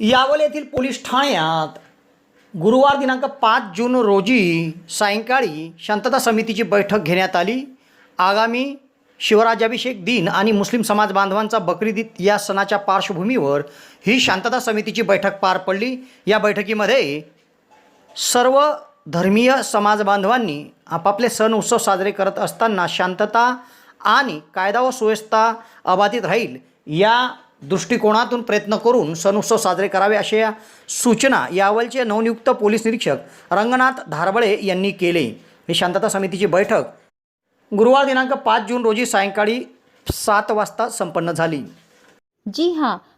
यावल येथील पोलीस ठाण्यात गुरुवार दिनांक पाच जून रोजी सायंकाळी शांतता समितीची बैठक घेण्यात आली. आगामी शिवराज्याभिषेक दिन आणि मुस्लिम समाज बांधवांचा बकरीद या सणाच्या पार्श्वभूमीवर ही शांतता समितीची बैठक पार पडली. या बैठकीमध्ये सर्व धर्मीय समाज बांधवांनी आपापले सण उत्सव साजरे करत असताना शांतता आणि कायदा व सुव्यवस्था अबाधित राहील या दृष्टिकोनातून प्रयत्न करून सण उत्सव साजरे करावे अशा सूचना यावलचे नवनियुक्त पोलीस निरीक्षक रंगनाथ धारबळे यांनी केले. ही शांतता समितीची बैठक गुरुवार दिनांक पाच जून रोजी सायंकाळी सात वाजता संपन्न झाली. जी हां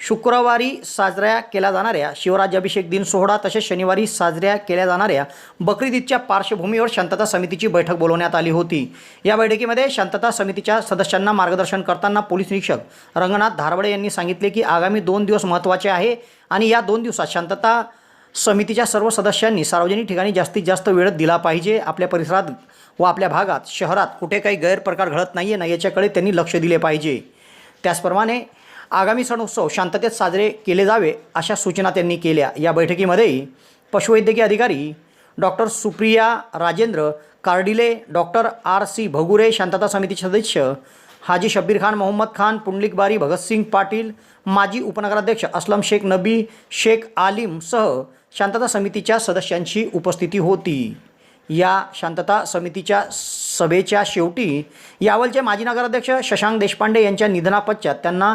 शुक्रवारी साजऱ्या केल्या जाणाऱ्या शिवराज्याभिषेक दिन सोहळा तसेच शनिवारी साजऱ्या केल्या जाणाऱ्या बकरीद ईदच्या पार्श्वभूमीवर शांतता समितीची बैठक बोलवण्यात आली होती. या बैठकीमध्ये शांतता समितीच्या सदस्यांना मार्गदर्शन करताना पोलीस निरीक्षक रंगनाथ धारवडे यांनी सांगितले की आगामी दोन दिवस महत्त्वाचे आहे आणि या दोन दिवसात शांतता समितीच्या सर्व सदस्यांनी सार्वजनिक ठिकाणी जास्तीत जास्त वेळ दिला पाहिजे. आपल्या परिसरात व आपल्या भागात शहरात कुठे काही गैरप्रकार घडत नाही आहे ना याच्याकडे त्यांनी लक्ष दिले पाहिजे. त्याचप्रमाणे आगामी सण उत्सव शांततेत साजरे केले जावे अशा सूचना त्यांनी केल्या. या बैठकीमध्ये पशुवैद्यकीय अधिकारी doctor Supriya Rajendra Kardile doctor R. C. Bhagure शांतता समितीचे सदस्य हाजी शब्बीर खान मोहम्मद खान पुंडलिक बारी भगतसिंग पाटील माजी उपनगराध्यक्ष असलम शेख नबी शेख आलिमसह शांतता समितीच्या सदस्यांची उपस्थिती होती. या शांतता समितीच्या सभेच्या शेवटी यावलचे माजी नगराध्यक्ष शशांक देशपांडे यांच्या निधनापश्चात त्यांना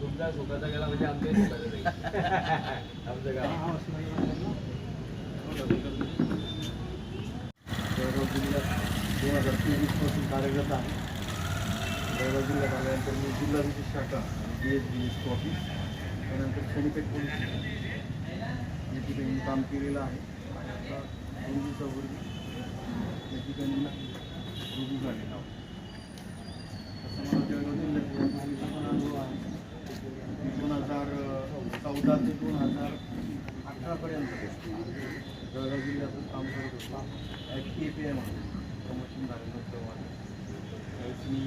तुमचा सुखाचा गेला म्हणजे आमच्या सुखाचा जाईल. जळगाव दोन हज़ार तेवीसपासून कार्यरत आहे जळगाव शाखा B S B S office त्यानंतर शनीपेठ काम केलेलं आहे रुजू झालेला चौदा ते दोन हजार अठरापर्यंत जळगाव जिल्ह्यातून काम करत होता. At K P M promotion झालेलं होतं माझं त्यावेळेस मी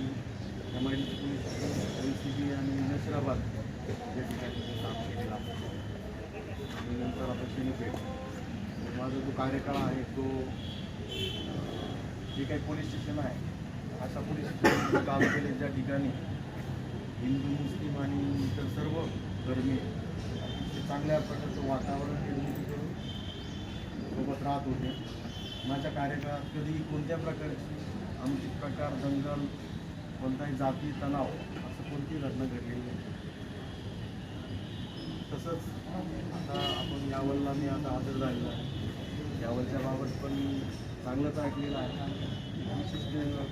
M I D police C B आणि नसराबाद या ठिकाणी काम केलेलं आणि नंतर आता शनीपेठ माझा जो कार्यकाळ आहे तो जे काही पोलीस स्टेशन आहे अशा पोलीस स्टेशन काम केले ज्या ठिकाणी हिंदू मुस्लिम आणि इतर सर्व धर्मीय चांगल्या प्रकारचं वातावरण निर्मिती करून सोबत राहत होते. माझ्या कार्यकाळात कधी कोणत्या प्रकारची आमची प्रकार दंगल कोणताही जाती तणाव असं कोणतीही घटना घडलेली नाही. तसंच आता आपण यावलला मी आता हजर झालेलो आहे. यावलच्या बाबत पण चांगलंच ऐकलेलं आहे. विशिष्ट म्हणजे,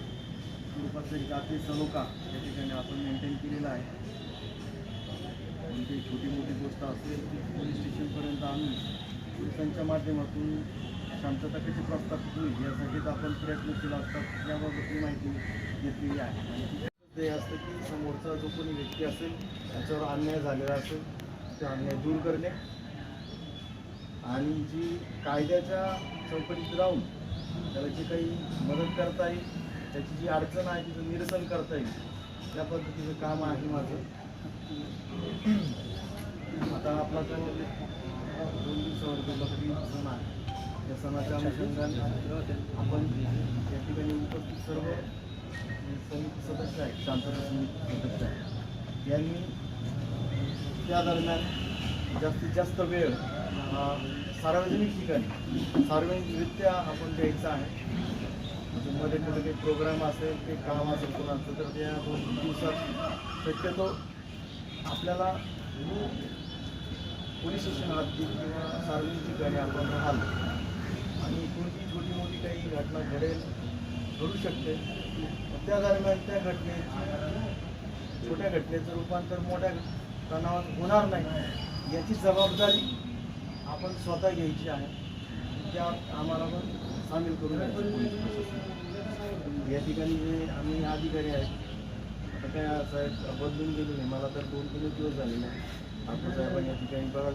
स्वरूपाचं एक जाती सलोखा या ठिकाणी आपण मेंटेन केलेला आहे. कोणती छोटी मोठी गोष्ट असेल ती पोलीस स्टेशनपर्यंत आणून पोलिसांच्या माध्यमातून शांतता कशी प्रस्थापित होईल यासाठीच आपण प्रयत्नशील असतात याबाबतची माहिती घेतलेली आहे. ते असतं की समोरचा जो कोणी व्यक्ती असेल त्याच्यावर अन्याय झालेला असेल ते अन्याय दूर करणे. आणि जी कायद्याच्या चौकटीत राहून त्याला जी काही मदत करता येईल त्याची जी अडचण आहे तिचं निरसन करता येईल त्या पद्धतीचं काम आहे माझं. आता आपला जो दोन दिवसावर जो बकरी सण आहे त्या सणाच्या अनुषंगाने आपण या ठिकाणी उपस्थित सर्व समिती सदस्य आहेत शांतता समिती सदस्य आहेत. यांनी त्या दरम्यान जास्तीत जास्त वेळ सार्वजनिक ठिकाणी सार्वजनिकरित्या आपण द्यायचा आहे. मध्ये कुठे काही प्रोग्राम असेल ते काम असेल कोणाचं तर त्या दोन दिवसात शक्यतो आपल्याला पोलीस स्टेशनला असतील किंवा सार्वजनिक ठिकाणी आपण राहाल आणि कोणती छोटी मोठी काही घटना घडेल घडू शकते. त्या दरम्यान त्या घटनेची छोट्या घटनेचं रूपांतर मोठ्या तणावात होणार नाही. याची जबाबदारी आपण स्वतः घ्यायची आहे. त्या आम्हाला पण सामील करून या ठिकाणी जे आम्ही अधिकारी आहेत आता काय साहेब बदलून गेले नाही. मला तर दोन तीन दिवस झालेले आहे ठाकूर साहेबांनी या ठिकाणी बघा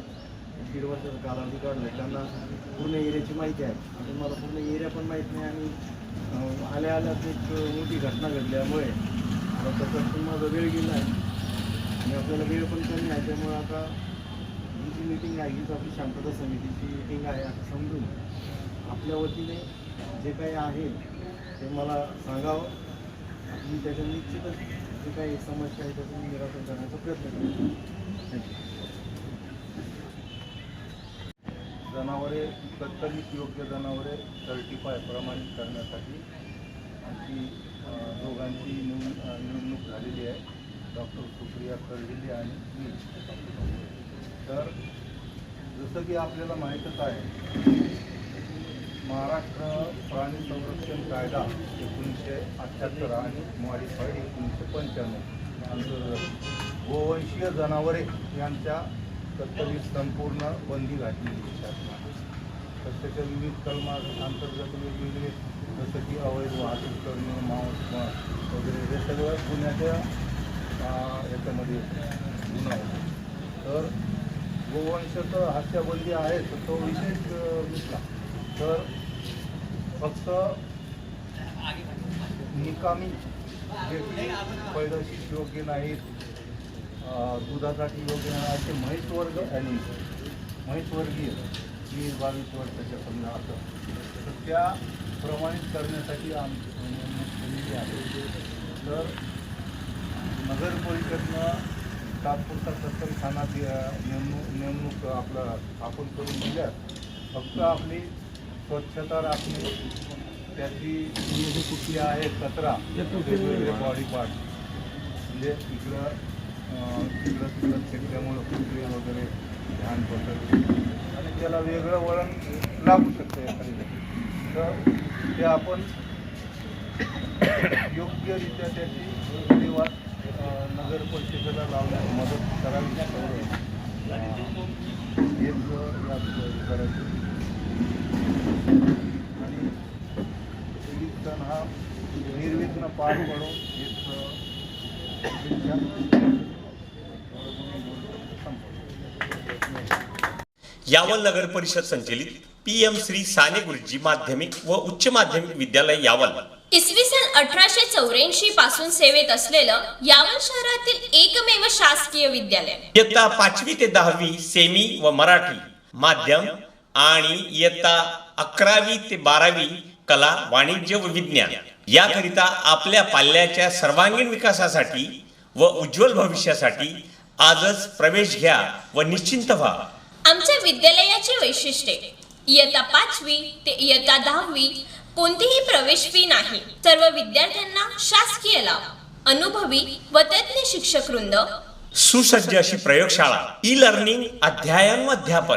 दीड वर्षाचा कालावधी काढला त्यांना पूर्ण एरियाची माहिती आहे. आणि मला पूर्ण एरिया पण माहीत नाही आणि आल्या आल्याच एक मोठी घटना घडल्यामुळे आता पण माझा वेळ गेला आहे. आणि आपल्याला वेळ पण कमी आहे. त्यामुळे आता ही जी मीटिंग आहे. हीच आपली शांतता समितीची मीटिंग आहे असं समजून आपल्या वतीने जे काही आहे ते मला सांगावं. मी त्याच्या निश्चितच जे काही समस्या आहे त्याचं निराकरण करण्याचा प्रयत्न करतो. जनावरे तत्कालिक योग्य जनावरे सर्टिफाय प्रमाणित करण्यासाठी आमची दोघांची निवडणूक झालेली आहे. डॉक्टर सुप्रिया कर्डिले आणि मी. तर जसं की आपल्याला माहीतच आहे महाराष्ट्र प्राणी संरक्षण कायदा एकोणीसशे अठ्ठ्याहत्तर आणि मॉडिफाईड एकोणीसशे पंच्याण्णव. अंतर्गत गोवंशीय जनावरे यांच्या कर्तव्य संपूर्ण बंदी घातलेली आहे शासनाने तर त्याच्या विविध वेगवेगळे जसं की अवैध वाहतूक करणे मांस वगैरे हे सगळं गुन्ह्याच्या याच्यामध्ये गुन्हा आहे तर गोवंशाचं हत्याबंदी आहे तर तो विशेष घेतला. तर फक्त निकामी व्यक्ती की योग्य नाहीत दुधासाठी योग्य नाही असे म्हैसवर्ग आणि म्हैसवर्गीय वीस बावीस वर्षाच्या समजा असं तर त्या प्रमाणित करण्यासाठी आम नेमणूक केलेली आहे. तर नगर परिषदनं तात्पुरता कत्तलखाना दि- नेमणूक नेमणूक आपला स्थापन करून दिल्यास फक्त आपली स्वच्छता राखणे त्याची जी कुठली आहे कचरा वेगवेगळे बॉडी पार्ट म्हणजे इकडं तिकडं तिकडं फेकल्यामुळं कुत्रे वगैरे ध्यान पथक आणि त्याला वेगळं वळण लागू शकतं एखाद्या तर ते आपण योग्यरित्या त्याची विल्हेवाट अं, नगर परिषदेला लावण्यास मदत करावी. यात करायचं आणि पोलीस सण हा निर्विघ्न पार पडो. यावल नगर परिषद संचलित पी एम श्री साने गुरुजी माध्यमिक व उच्च माध्यमिक विद्यालय यावल इसवी सन अठराशे चौऱ्याऐंशी पासून सेवेत असलेलं यावल शहरातील एकमेव शासकीय विद्यालय इयत्ता पाचवी ते दहावी सेमी व मराठी माध्यम आणि इयत्ता अकरावी ते बारावी कला वाणिज्य व विज्ञान याकरिता आपल्या पाल्याच्या सर्वांगीण विकासासाठी व उज्ज्वल भविष्यासाठी आजच प्रवेश घ्या व निश्चिंत व्हा. आमच्या विद्यालयाची वैशिष्ट्ये. इयत्ता पाचवी ते इयत्ता दहावी कोणतीही प्रवेश फी नाही. सर्व विद्यार्थ्यांना शासकीय लाभ. अनुभवी व तज्ञ शिक्षक वृंद सुसज्ज अशी प्रयोगशाळा ई लर्निंग अध्ययन व अध्यापन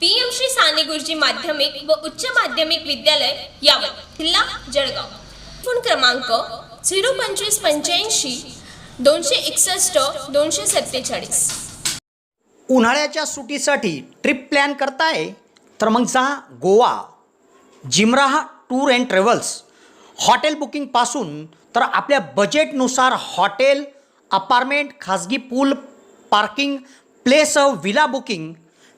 पीएम श्री साने गुरुजी माध्यमिक व उच्च माध्यमिक विद्यालय यावत जिल्हा जळगाव. फोन क्रमांक झिरो पंचवीस पंच्याऐंशी दोनशे एकसष्ट दोनशे सत्तेचाळीस. उन्हाळ्याच्या सुटीसाठी ट्रिप प्लॅन करताय? तर मग जा Goa. Jimraha tour and travels. Hotel बुकिंगपासून तर आपल्या बजेटनुसार हॉटेल अपार्टमेंट खाजगी pool parking place villa booking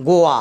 Goa